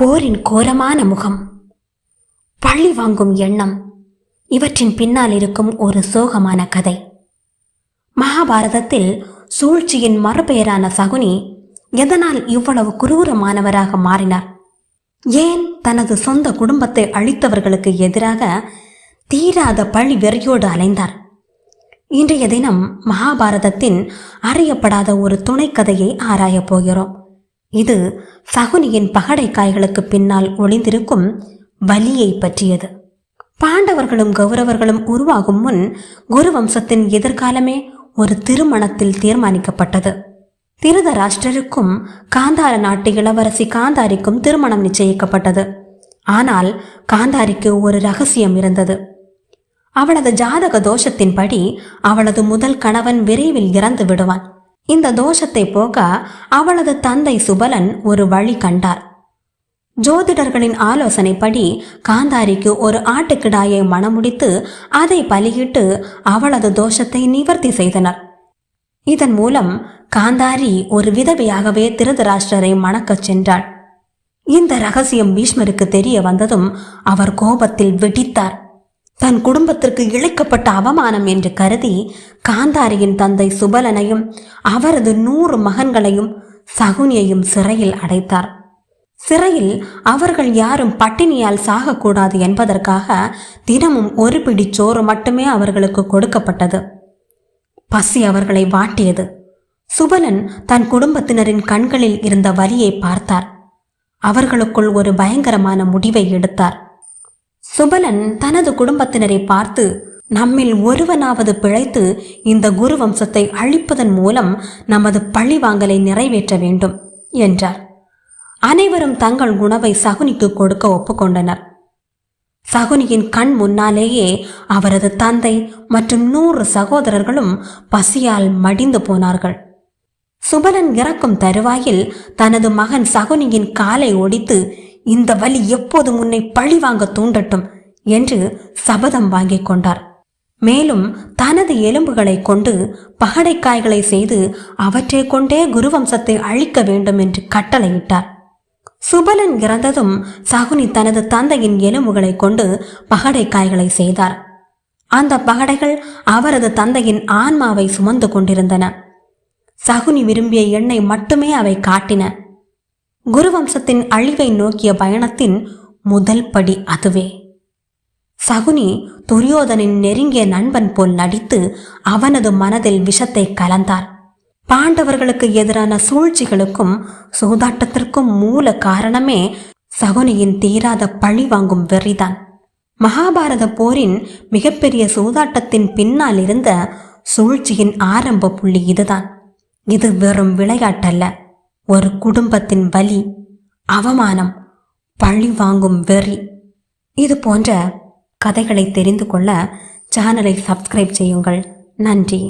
போரின் கோரமான முகம். பழி வாங்கும் எண்ணம். இவற்றின் பின்னால் இருக்கும் ஒரு சோகமான கதை. மகாபாரதத்தில் சூழ்ச்சியின் மறுபெயரான சகுனி எதனால் இவ்வளவு குரூரமானவராக மாறினார்? ஏன் தனது சொந்த குடும்பத்தை அழித்தவர்களுக்கு எதிராக தீராத பழி வெறியோடு அலைந்தார்? இன்றைய தினம் மகாபாரதத்தின் அறியப்படாத ஒரு துணைக்கதையை ஆராயப் போகிறோம். இது சகுனியின் பகடைக்காய்களுக்கு பின்னால் ஒளிந்திருக்கும் வலியை பற்றியது. பாண்டவர்களும் கௌரவர்களும் உருவாகும் முன் குரு வம்சத்தின் எதிர்காலமே ஒரு திருமணத்தில் தீர்மானிக்கப்பட்டது. திருதராஷ்டிரருக்கும் காந்தார நாட்டு இளவரசி காந்தாரிக்கும் திருமணம் நிச்சயிக்கப்பட்டது. ஆனால் காந்தாரிக்கு ஒரு ரகசியம் இருந்தது. அவளது ஜாதக தோஷத்தின்படி அவளது முதல் கணவன் விரைவில் இறந்து விடுவான் இந்த தோஷத்தை போக அவளது தந்தை சுபலன் ஒரு வழி கண்டார். ஜோதிடர்களின் ஆலோசனைப்படி காந்தாரிக்கு ஒரு ஆட்டுக்கிடாயை மணமுடித்து அதை பலியிட்டு அவளது தோஷத்தை நிவர்த்தி செய்தனர். இதன் மூலம் காந்தாரி ஒரு விதவையாகவே திருதராஷ்டரை மணக்கச் சென்றாள். இந்த ரகசியம் பீஷ்மருக்கு தெரிய வந்ததும் அவர் கோபத்தில் வெடித்தார். தன் குடும்பத்திற்கு இழைக்கப்பட்ட அவமானம் என்று கருதி காந்தாரியின் தந்தை சுபலனையும் அவரது நூறு மகன்களையும் சகுனியையும் சிறையில் அடைத்தார். சிறையில் அவர்கள் யாரும் பட்டினியால் சாகக்கூடாது என்பதற்காக தினமும் ஒரு பிடி சோறு மட்டுமே அவர்களுக்கு கொடுக்கப்பட்டது. பசி அவர்களை வாட்டியது. சுபலன் தன் குடும்பத்தினரின் கண்களில் இருந்த வலியை பார்த்தார். அவர்களுக்குள் ஒரு பயங்கரமான முடிவை எடுத்தார். சுபலன் தனது குடும்பத்தினரை பார்த்து நம்மில் ஒருவனாவது பிழைத்து இந்த குரு வம்சத்தை அழிப்பதன் மூலம் நமது பழிவாங்கலை நிறைவேற்ற வேண்டும் என்றார். அனைவரும் தங்கள் உணவை சகுனிக்கு கொடுக்க ஒப்புக்கொண்டனர். சகுனியின் கண் முன்னாலேயே அவரது தந்தை மற்றும் நூறு சகோதரர்களும் பசியால் மடிந்து போனார்கள். சுபலன் இறக்கும் தருவாயில் தனது மகன் சகுனியின் காலை ஒடித்து இந்த வலி எப்போது உன்னை பழிவாங்க தூண்டட்டும் என்று சபதம் வாங்கிக் கொண்டார். மேலும் தனது எலும்புகளை கொண்டு பகடைக்காய்களை செய்து அவற்றை கொண்டே குருவம்சத்தை அழிக்க வேண்டும் என்று கட்டளையிட்டார். சுபலன் இறந்ததும் சகுனி தனது தந்தையின் எலும்புகளை கொண்டு பகடைக்காய்களை செய்தார். அந்த பகடைகள் அவரது தந்தையின் ஆன்மாவை சுமந்து கொண்டிருந்தன. சகுனி விரும்பிய எண்ணெய் மட்டுமே அவை காட்டின. குருவம்சத்தின் அழிவை நோக்கிய பயணத்தின் முதல் படி அதுவே. சகுனி துரியோதனின் நெருங்கிய நண்பன் போல் நடித்து அவனது மனதில் விஷத்தை கலந்தார். பாண்டவர்களுக்கு எதிரான சூழ்ச்சிகளுக்கும் சூதாட்டத்திற்கும் மூல காரணமே சகுனியின் தீராத பழி வாங்கும் வெறிதான். மகாபாரத போரின் மிகப்பெரிய சூதாட்டத்தின் பின்னால் இருந்த சூழ்ச்சியின் ஆரம்ப புள்ளி இதுதான். இது வெறும் விளையாட்டல்ல. ஒரு குடும்பத்தின் வலி அவமானம் பழி வாங்கும் வெறி. இது போன்ற கதைகளை தெரிந்து கொள்ள சேனலை சப்ஸ்கிரைப் செய்யுங்கள். நன்றி.